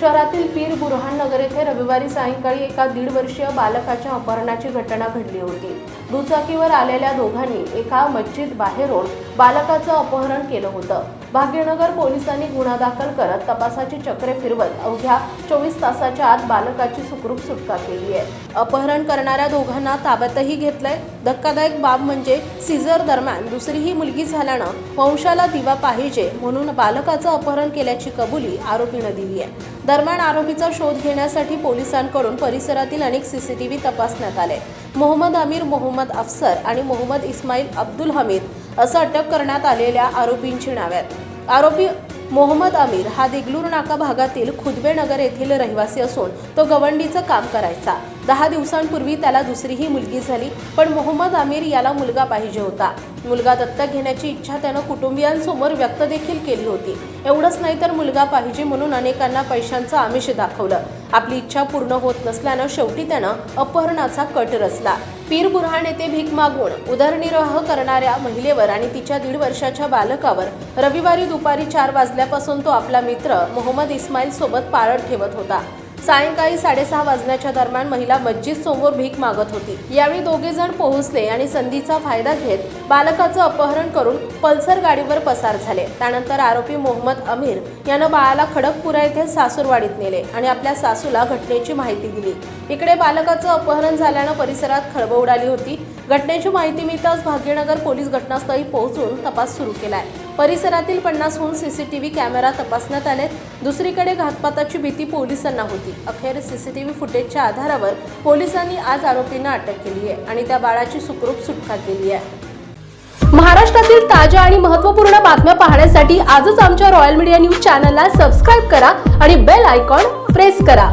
शहरातील पीर बुरहान नगर येथे रविवारी सायंकाळी एका दीड वर्षीय बालकाच्या अपहरणाची घटना घडली होती. दुचाकीवर आलेल्या दोघांनी एका मस्जिद बाहेरून बालकाचं अपहरण केलं होतं. भाग्यनगर पोलिसांनी गुन्हा दाखल करत तपासाची चक्रे फिरवत अवघ्या चोवीस तासाच्या आत बालकाची सुखरूप सुटका केली आहे. अपहरण करणाऱ्या दोघांना ताब्यातही घेतलंय. धक्कादायक बाब म्हणजे सीझर दरम्यान दुसरी ही मुलगी झाल्यानं वंशाला दिवा पाहिजे म्हणून बालकाचं अपहरण केल्याची कबुली आरोपीनं दिली आहे. दरम्यान आरोपीचा शोध घेण्यासाठी पोलिसांकडून परिसरातील अनेक सीसीटीव्ही तपासण्यात आले. मोहम्मद अमीर मोहम्मद अफसर आणि मोहम्मद इस्माईल अब्दुल हमीद असं अटक करण्यात आलेल्या आरोपींची नावे आहेत. आरोपी मोहम्मद अमीर हा देगलूर नाका भागातील खुदबे नगर येथील रहिवासी असून तो गवंडीचं काम करायचा. दहा दिवसांपूर्वी त्याला दुसरीही मुलगी झाली पण मोहम्मद आमिर याला मुलगा पाहिजे होता. मुलगा दत्तक घेण्याची इच्छा त्यानं कुटुंबियांसमोर व्यक्त देखील केली होती. एवढंच नाही तर मुलगा पाहिजे म्हणून अनेकांना पैशांचं आमिष दाखवलं. आपली इच्छा पूर्ण होत नसल्यानं शेवटी त्यानं अपहरणाचा कट रचला. पीर बुरहाण येथे भीक मागून उदरनिर्वाह करणाऱ्या महिलेवर आणि तिच्या दीड वर्षाच्या बालकावर रविवारी दुपारी चार वाजल्यापासून तो आपला मित्र मोहम्मद इस्माईल सोबत पाळत ठेवत होता. सायंकाळी साडेसहा वाजण्याच्या दरम्यान महिला मस्जिद समोर भीक मागत होती. यावेळी दोघे जण पोहोचले आणि संधीचा फायदा घेत बालकाचं अपहरण करून पल्सर गाडीवर पसार झाले. त्यानंतर आरोपी मोहम्मद अमीर यानं बाळाला खडकपुरा येथे सासूरवाडीत नेले आणि आपल्या सासूला घटनेची माहिती दिली. इकडे बालकाचं अपहरण झाल्यानं परिसरात खळबळ उडाली होती. घटनेची माहिती मिळताच भाग्यनगर पोलीस घटनास्थळी पोहोचून तपास सुरू केलाय. परिसरातील पन्नासहून C C T V camera तपासण्यात आले. दुसरीकडे घातपाताची भीती पोलिसांना होती. अखेर सी सी टी व्ही फुटेजच्या आधारावर पोलिसांनी आज आरोपींना अटक केली आहे आणि त्या बाळाची सुखरूप सुटका केली आहे. महाराष्ट्रातील ताज्या आणि महत्त्वपूर्ण बातम्या पाहण्यासाठी आजच आमच्या रॉयल मीडिया न्यूज चॅनलला सबस्क्राईब करा आणि बेल आयकॉन प्रेस करा.